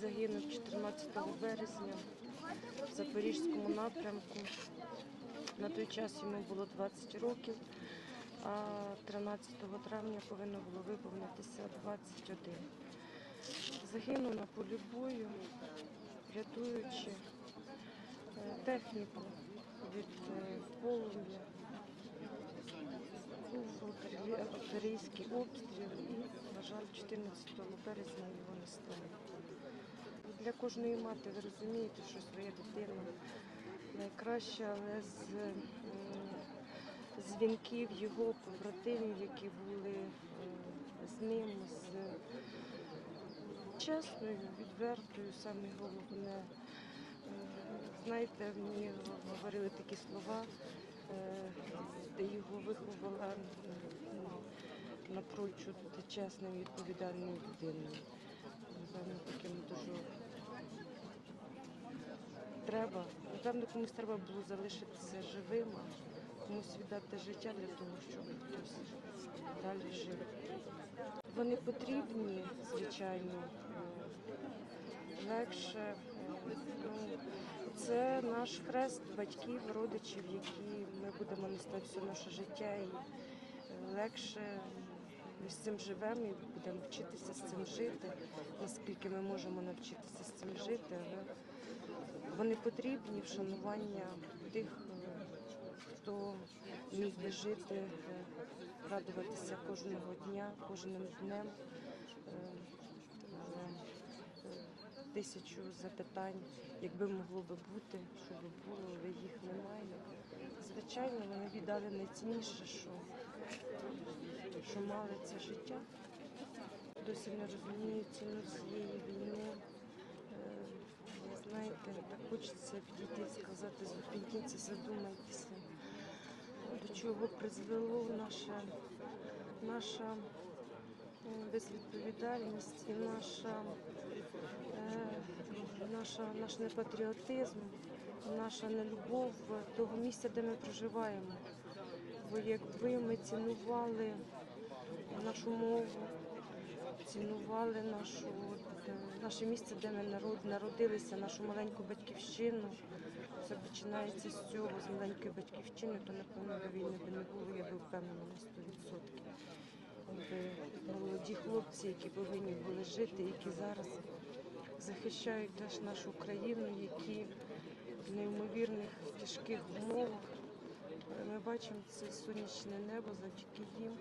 загинув 14 березня в Запорізькому напрямку. На той час йому було 20 років, а 13 травня повинно було виповнитися 21. Загинув на полі бою, рятуючи е, техніку від е, полум'я. Був артиле- артилерійський обстріл і, на жаль, 14 березня його не стало. Для кожної мати ви розумієте, що своя дитина найкраща, але з дзвінків його побратимів, які були е, з ним, з чесною, відвертою, саме головне. Е, Знаєте, мені говорили такі слова, е, де його виховала напрочуд чесною, відповідальною людиною. Треба. Напевно, комусь треба було залишитися живим, комусь віддати життя для того, щоб хтось далі жив. Вони потрібні, звичайно, е, легше. е, Ну, це наш хрест батьків, родичів, які ми будемо нести все наше життя і е, легше ми з цим живемо і будемо вчитися цим жити, наскільки ми можемо навчитися з цим жити, але вони потрібні вшанування тих, хто міг би жити, радуватися кожного дня, кожним днем. Е, Тисячу запитань, якби могло би бути, що би було, але їх немає. Звичайно, вони віддали найцінніше, що, що мали це життя. Досі не розумію ціну цієї війни. Е, Ви знаєте, так хочеться підійти і сказати, зупиніться, задумайтеся, до чого призвело наша, наша е, безвідповідальність і наша, е, наша, наш непатріотизм, наша нелюбов того місця, де ми проживаємо. Бо якби ми цінували нашу мову, цінували нашу, е, наше місце, де ми народ, народилися, нашу маленьку батьківщину. Це починається з цього, з маленької батьківщини, то напевно до війни би не було, я би впевнена на 100%. Якби молоді хлопці, які повинні були жити, які зараз захищають теж нашу країну, які в неймовірних тяжких умовах. Ми бачимо це сонячне небо завдяки їм.